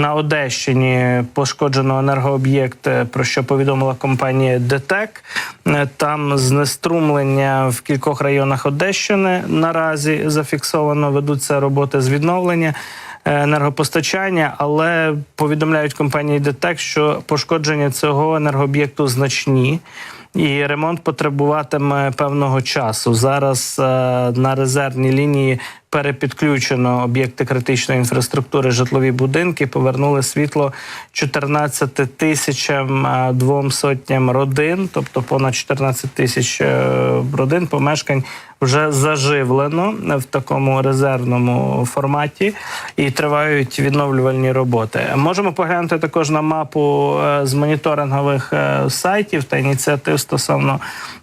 на Одещині пошкоджено енергооб'єкт, е, про що повідомила компанія ДТЕК. Е, Там знеструмлення в кількох районах Одещини наразі зафіксовано. Ведуться роботи з відновлення е, енергопостачання, але повідомляють компанії ДТЕК, що пошкодження цього енергооб'єкту значні. І ремонт потребуватиме певного часу. Зараз е, на резервній лінії перепідключено об'єкти критичної інфраструктури, житлові будинки. Повернули світло 14 тисячам е, двом сотням родин, тобто понад 14 тисяч е, родин помешкань вже заживлено в такому резервному форматі і тривають відновлювальні роботи. Можемо поглянути також на мапу е, з моніторингових сайтів та ініціатив стосовно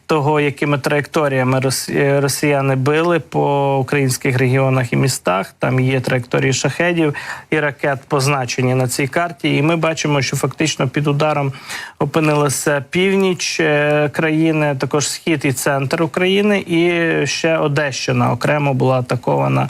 того, якими траєкторіями е, росіяни били по українських регіонах і містах. Там є траєкторії шахедів і ракет позначені на цій карті. І ми бачимо, що фактично під ударом опинилася північ е, країни, також схід і центр України, і ще Одещина окремо була атакована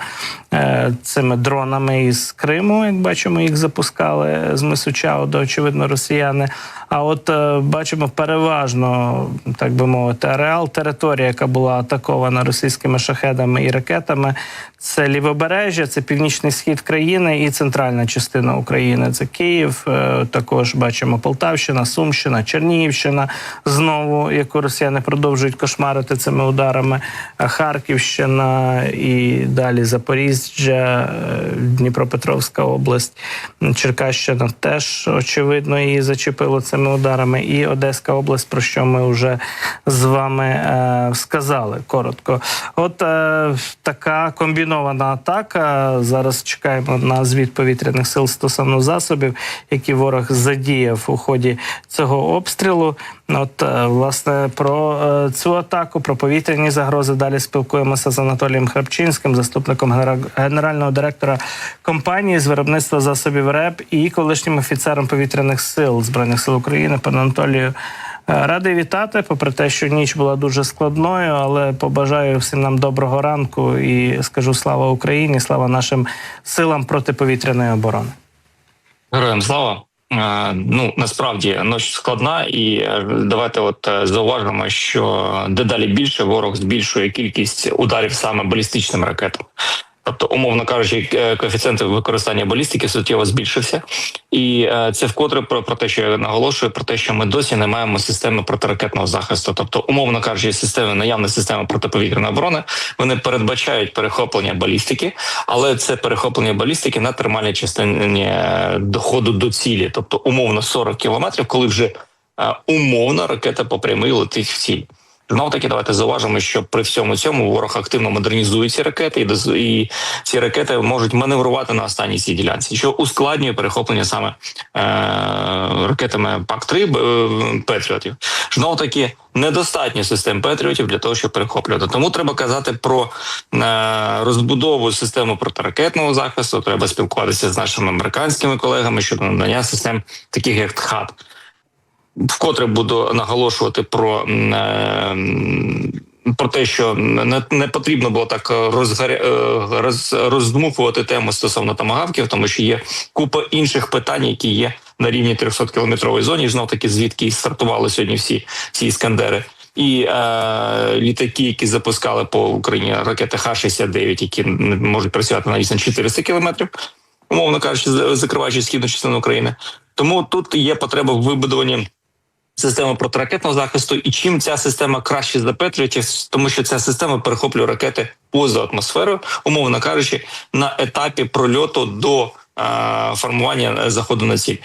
е, цими дронами із Криму. Як бачимо, їх запускали з мису Чауда, очевидно, росіяни. А от бачимо переважно, так би мовити, ареал територія, яка була атакована російськими шахедами і ракетами. Це лівобережжя, це північний схід країни і центральна частина України. Це Київ. е, Також бачимо Полтавщина, Сумщина, Чернігівщина, знову яку росіяни продовжують кошмарити цими ударами. е, Харківщина і далі Запоріжжя, е, Дніпропетровська область, Черкащина теж очевидно її зачепило цими ударами. І Одеська область, про що ми вже з вами е, сказали коротко. От е, така комбінована атака. Зараз чекаємо на звіт повітряних сил стосовно засобів, які ворог задіяв у ході цього обстрілу. От е, власне про цю атаку, про повітряні загрози. Далі спілкуємося з Анатолієм Храпчинським, заступником генера- генерального директора компанії з виробництва засобів РЕП і колишнім офіцером повітряних сил збройних сил України, пане Анатолію. Е, Радий вітати, попри те, що ніч була дуже складною, але побажаю всім нам доброго ранку і скажу слава Україні, слава нашим силам протиповітряної оборони. Героям слава. Е, Ну насправді ніч складна, і е, давайте от зауважимо, що дедалі більше ворог збільшує кількість ударів саме балістичним ракетам. Тобто, умовно кажучи, е, коефіцієнт використання балістики суттєво збільшився, і е, це вкотре про, про те, що я наголошую, про те, що ми досі не маємо системи протиракетного захисту. Тобто, умовно кажучи, системи наявна система протиповітряної оборони вони передбачають перехоплення балістики, але це перехоплення балістики на термальній частині е, доходу до цілі, тобто умовно 40 кілометрів, коли вже умовно ракета по прямій летить в ціль. Знову таки, давайте зауважимо, що при всьому цьому ворог активно модернізує ці ракети, і, і ці ракети можуть маневрувати на останній цій ділянці, що ускладнює перехоплення саме е- ракетами ПАК-3 е, Петріотів. Знову таки недостатньо систем Петріотів для того, щоб перехоплювати. Тому треба казати про е- розбудову системи протиракетного захисту. Треба спілкуватися з нашими американськими колегами щодо надання систем, таких як ТХАТ вкотре буду наголошувати про. е, Про те, що не, не потрібно було так розгаря... е, роз, роздмухувати тему стосовно тамагавків, тому що є купа інших питань, які є на рівні 300 кілометрової зоні. Знов таки звідки і стартували сьогодні всі ці іскандери. І е, літаки, які запускали по Україні ракети Х-69, які можуть працювати навіть на відстань 400 кілометрів, умовно кажучи, закриваючи східну частину України. Тому тут є потреба в вибудованні системи протиракетного захисту, і чим ця система краще за Петріотів, тому що ця система перехоплює ракети поза атмосферою, умовно кажучи, на етапі прольоту до е, формування е, заходу на ціль.